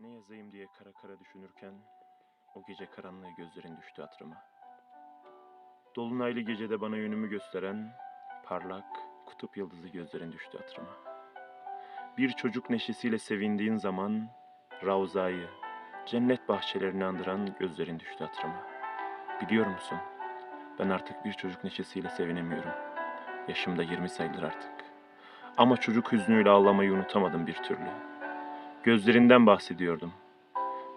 Ne yazayım diye kara kara düşünürken o gece karanlığı gözlerin düştü hatırıma. Dolunaylı gecede bana yönümü gösteren parlak kutup yıldızı gözlerin düştü hatırıma. Bir çocuk neşesiyle sevindiğin zaman Ravza'yı, cennet bahçelerini andıran gözlerin düştü hatırıma. Biliyor musun? Ben artık bir çocuk neşesiyle sevinemiyorum. Yaşım da 20 sayılır artık. Ama çocuk hüznüyle ağlamayı unutamadım bir türlü. Gözlerinden bahsediyordum.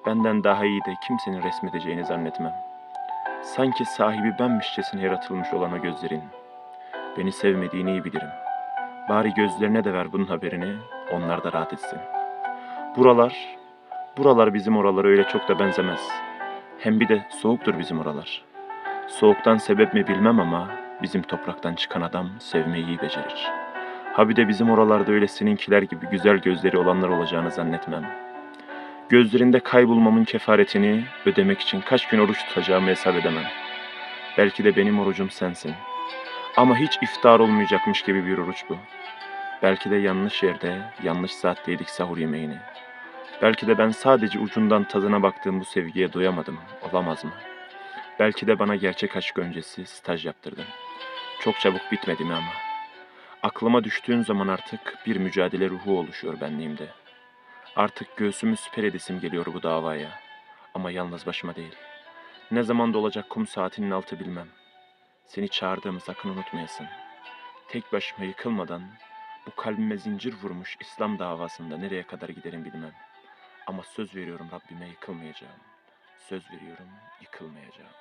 Benden daha iyi de kimsenin resmedeceğini zannetmem. Sanki sahibi benmişçesine yaratılmış olan o gözlerin. Beni sevmediğini iyi bilirim. Bari gözlerine de ver bunun haberini, onlar da rahat etsin. Buralar, buralar bizim oralara öyle çok da benzemez. Hem bir de soğuktur bizim oralar. Soğuktan sebep mi bilmem ama bizim topraktan çıkan adam sevmeyi iyi becerir. Ha bir de bizim oralarda öyle seninkiler gibi güzel gözleri olanlar olacağını zannetmem. Gözlerinde kaybolmamın kefaretini ödemek için kaç gün oruç tutacağımı hesap edemem. Belki de benim orucum sensin. Ama hiç iftar olmayacakmış gibi bir oruç bu. Belki de yanlış yerde, yanlış saatte yedik sahur yemeğini. Belki de ben sadece ucundan tadına baktığım bu sevgiye doyamadım. Olamaz mı? Belki de bana gerçek aşk öncesi staj yaptırdın. Çok çabuk bitmedi mi ama? Aklıma düştüğün zaman artık bir mücadele ruhu oluşuyor benliğimde. Artık göğsümü süper edesim geliyor bu davaya. Ama yalnız başıma değil. Ne zaman dolacak kum saatinin altı bilmem. Seni çağırdığımı sakın unutmayasın. Tek başıma yıkılmadan bu kalbime zincir vurmuş İslam davasında nereye kadar giderim bilmem. Ama söz veriyorum Rabbime yıkılmayacağım. Söz veriyorum yıkılmayacağım.